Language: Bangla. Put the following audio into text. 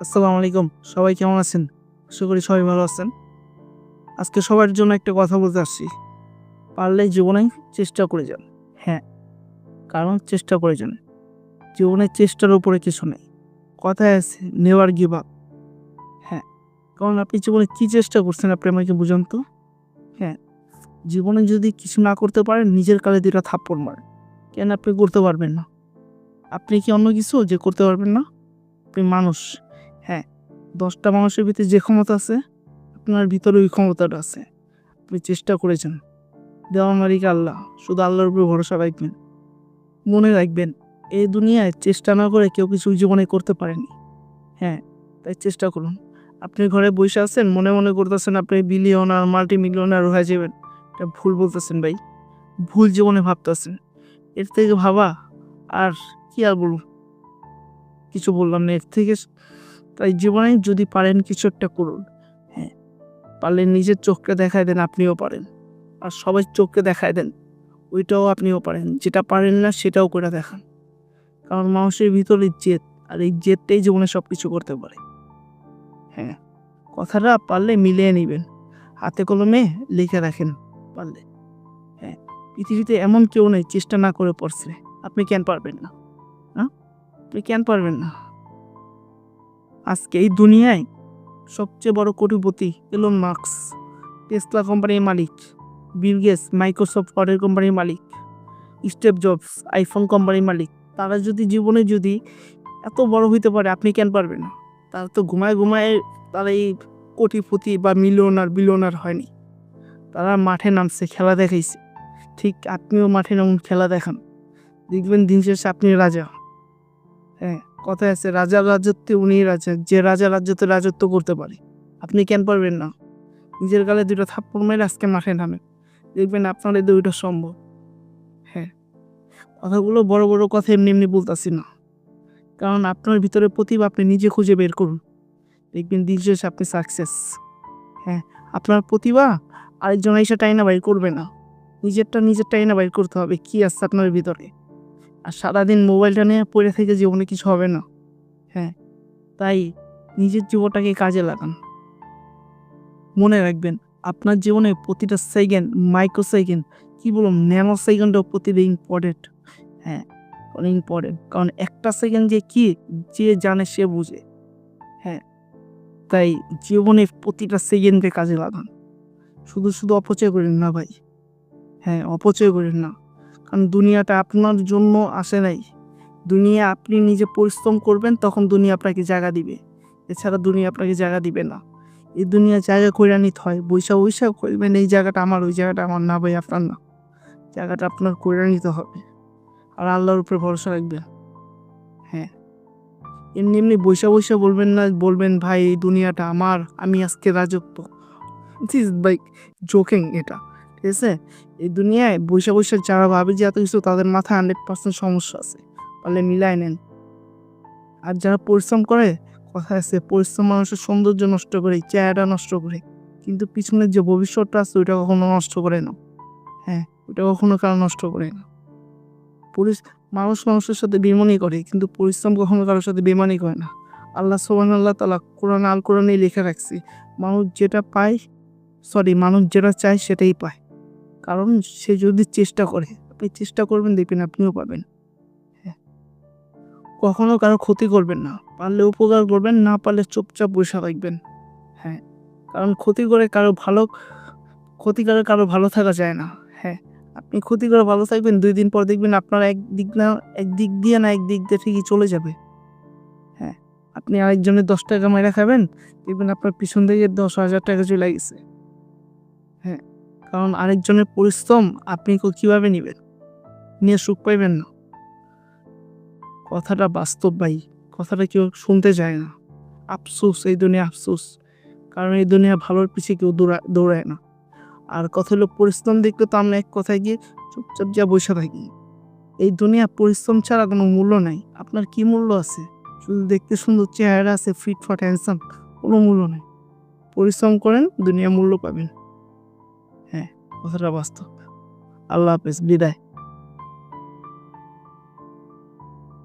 আসসালামু আলাইকুম। সবাই কেমন আছেন? আশা করি সবাই ভালো আছেন। আজকে সবার জন্য একটা কথা বলতে আসছি। পারলে জীবনে চেষ্টা করে যান। হ্যাঁ কারণ চেষ্টা করে যান জীবনের চেষ্টার উপরে কিছু নেই। কথায় আছে নেওয়ার গিভ আপ। হ্যাঁ কারণ আপনি জীবনে কী চেষ্টা করছেন আপনি আমাকে বুঝান তো। হ্যাঁ জীবনে যদি কিছু না করতে পারেন, নিজের কালে দুটা থাপ্পড় মারেন কেন আপনি করতে পারবেন না? আপনি কি অন্য কিছু যে করতে পারবেন না? আপনি মানুষ। দশটা মানুষের ভিতরে যে ক্ষমতা আছে, আপনার ভিতরে ওই ক্ষমতাটা আছে। আপনি চেষ্টা করেছেন। দেওয়ার মালিক আল্লাহ, শুধু আল্লাহর উপরে ভরসা রাখবেন। মনে রাখবেন, এই দুনিয়ায় চেষ্টা না করে কেউ কিছু জীবনে করতে পারেনি। হ্যাঁ তাই চেষ্টা করুন। আপনি ঘরে বসে আছেন, মনে মনে করতেছেন, আপনি বিলিয়নার মাল্টি মিলিয়নার হয়ে যাবেন। এটা ভুল বলতেছেন ভাই। ভুল জীবনে ভাবতেছেন। এর থেকে ভাবা, আর কি আর বলুন কিছু বললাম না, এর থেকে তাই জীবনে যদি পারেন কিছু একটা করুন। হ্যাঁ পারলে নিজের চোখকে দেখায় দেন আপনিও পারেন। আর সবাই চোখকে দেখায় দেন, ওইটাও আপনিও পারেন। যেটা পারেন না সেটাও করে দেখান। কারণ মানুষের ভিতরে জেদ, আর এই জেদটাই জীবনে সব কিছু করতে পারে। হ্যাঁ কথাটা পারলে মিলিয়ে নেবেন। হাতে কলমে লিখে রাখেন পারলে। হ্যাঁ পৃথিবীতে এমন কেউ নেই, চেষ্টা না করে পড়ছে। আপনি কেন পারবেন না? হ্যাঁ আপনি কেন পারবেন না? আজকে এই দুনিয়ায় সবচেয়ে বড় কোটিপতি এলন মার্কস টেসলা কোম্পানির মালিক বিল মাইক্রোসফট অর্ডার কোম্পানির মালিক স্টেপ জবস আইফোন কোম্পানির মালিক। তারা যদি জীবনে যদি এত বড় হইতে পারে, আপনি কেন পারবেন না? তারা তো ঘুমায় ঘুমায় তারা এই কোটিপতি বা মিলিয়নার বিলিয়নার হয়নি। তারা মাঠে নামছে, খেলা দেখাইছে। ঠিক আপনিও মাঠে নামুন, খেলা দেখান। দেখবেন দিন শেষে আপনি রাজা। হ্যাঁ। কথায় আছে রাজার রাজত্বে উনি রাজা, যে রাজা রাজত্বে রাজত্ব করতে পারে। আপনি কেন পারবেন না? নিজের গালে দুটো থাপ্পড় মেরে আজকে মাঠে নামেন দেখবেন আপনার এই দুইটা সম্ভব। হ্যাঁ। কথাগুলো বড় বড় কথা এমনি এমনি বলতেছি না। কারণ আপনার ভিতরে প্রতিভা আপনি নিজে খুঁজে বের করুন। দেখবেন দিন আপনি সাকসেস হ্যাঁ আপনার প্রতিভা আরেকজন এসে টাইনা বাইর করবে না। নিজেরটা নিজের টাইনা বাইর করতে হবে। কি আছে আপনার ভিতরে? আর সারাদিন মোবাইলটা নিয়ে পড়ে থেকে জীবনে কিছু হবে না। হ্যাঁ তাই নিজের জীবনটাকে কাজে লাগান। মনে রাখবেন, আপনার জীবনে প্রতিটা সেকেন্ড মাইক্রো সেকেন্ড কী বলুন ন্যানো সেকেন্ডও প্রতিটা ইম্পর্টেন্ট হ্যাঁ অনেক ইম্পর্টেন্ট কারণ একটা সেকেন্ড যে কি, যে জানে সে বুঝে। হ্যাঁ তাই জীবনে প্রতিটা সেকেন্ডে কাজে লাগান। শুধু শুধু অপচয় করেন না ভাই। হ্যাঁ অপচয় করেন না। কারণ দুনিয়াটা আপনার জন্য আসে নাই। দুনিয়া আপনি নিজে পরিশ্রম করবেন, তখন দুনিয়া আপনাকে জায়গা দিবে। এছাড়া দুনিয়া আপনাকে জায়গা দিবে না। এই দুনিয়া জায়গা করে নিতে হয়। বৈশা বৈশা করবেন এই জায়গাটা আমার, ওই জায়গাটা আমার। না ভাই, আপনার না। জায়গাটা আপনার করে নিতে হবে। আর আল্লাহর উপরে ভরসা রাখবেন। হ্যাঁ। এমনি এমনি বৈশা বৈশা বলবেন না, বলবেন, ভাই, এই দুনিয়াটা আমার, আমি আজকে রাজত্ব। দিস ভাই জোকিং এটা। ঠিক আছে? এই দুনিয়ায় বৈশা বৈশা যারা ভাবে যে এত কিছু, তাদের মাথায় হান্ড্রেড পার্সেন্ট সমস্যা আছে। পারলে মিলাই নেন। আর যারা পরিশ্রম করে, কথা আছে, পরিশ্রম মানুষের সৌন্দর্য নষ্ট করে চেহারা নষ্ট করে। কিন্তু পিছনের যে ভবিষ্যৎটা আছে, ওইটা কখনো নষ্ট করে না। হ্যাঁ ওটা কখনো কারও নষ্ট করে না। মানুষ মানুষের সাথে বেমানি করে, কিন্তু পরিশ্রম কখনো কারোর সাথে বেমানি করে না। আল্লাহ সোহান আল্লাহ তালা কোরআন আল কোরআনেই লেখা রাখছি, মানুষ যেটা পায় সরি মানুষ যেটা চায়, সেটাই পায়। কারণ সে যদি চেষ্টা করে, আপনি চেষ্টা করবেন দেখবেন আপনিও পাবেন। হ্যাঁ। কখনো কারও ক্ষতি করবেন না, পারলে উপকার করবেন, না পারলে চুপচাপ বসে থাকবেন। হ্যাঁ। কারণ ক্ষতি করে কারও ভালো, ক্ষতি করে কারও ভালো থাকা যায় না। হ্যাঁ। আপনি ক্ষতি করে ভালো থাকবেন, দুই দিন পর দেখবেন আপনার একদিক না, এক দিক দিয়ে না, এক দিক দিয়ে ঠিকই চলে যাবে। হ্যাঁ। আপনি আরেকজনের দশ টাকা মেরে খাবেন, দেখবেন আপনার পিছন থেকে দশ হাজার টাকা চলে গেছে। হ্যাঁ। কারণ আরেকজনের পরিশ্রম আপনি কীভাবে নেবেন? নিয়ে সুখ পাইবেন না। কথাটা বাস্তব ভাই, কথাটা কেউ শুনতে চায় না। আফসোস, এই দুনিয়া আফসোস। কারণ এই দুনিয়া ভালোর পিছিয়ে কেউ দৌড়া দৌড়ায় না। আর কথা হলো পরিশ্রম দেখলে তো আমরা এক কথায় গিয়ে চুপচাপ যা বসে থাকি। এই দুনিয়া পরিশ্রম ছাড়া কোনো মূল্য নাই। আপনার কি মূল্য আছে? শুধু দেখতে সুন্দর চেহারা আছে ফিট ফট হ্যান্ডসাম কোনো মূল্য নেই। পরিশ্রম করেন, দুনিয়া মূল্য পাবেন। কথাটা বাস্তব। আল্লাহ হাফেজ বিদায়।